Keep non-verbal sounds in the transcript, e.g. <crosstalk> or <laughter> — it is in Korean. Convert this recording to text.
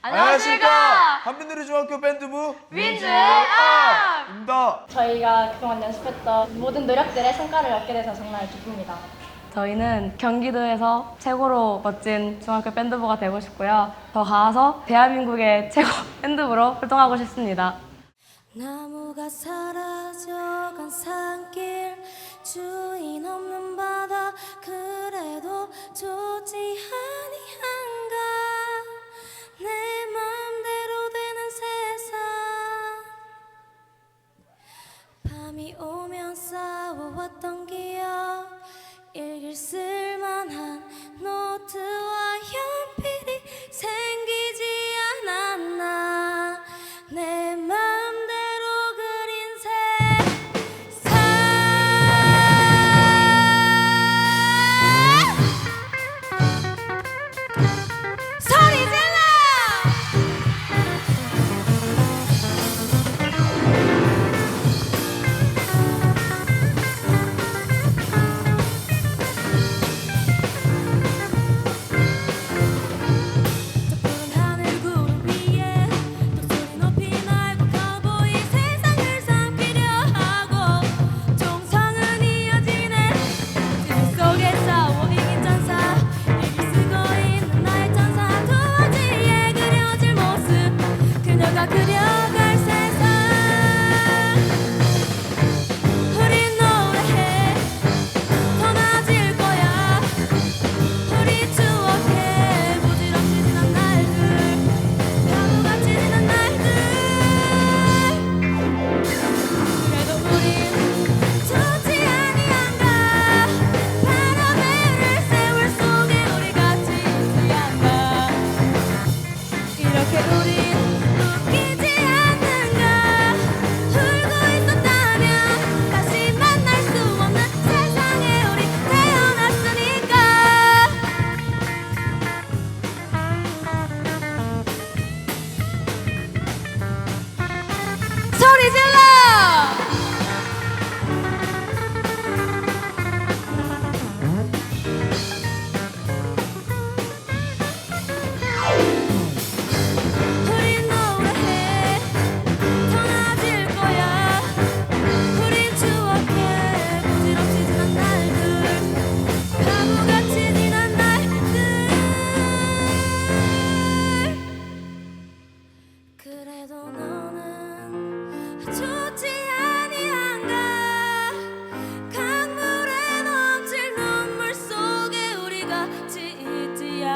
안녕하십니까 한민누리 중학교 밴드부 민주입니다. 저희가 그동안 연습했던 모든 노력들의 성과를 얻게 돼서 정말 기쁩니다. 저희는 경기도에서 최고로 멋진 중학교 밴드부가 되고 싶고요. 더 가서 대한민국의 최고 <laughs> 밴드부로 활동하고 싶습니다. 나무가 사라져 밤이 오면 싸워왔던 기억 일길 쓸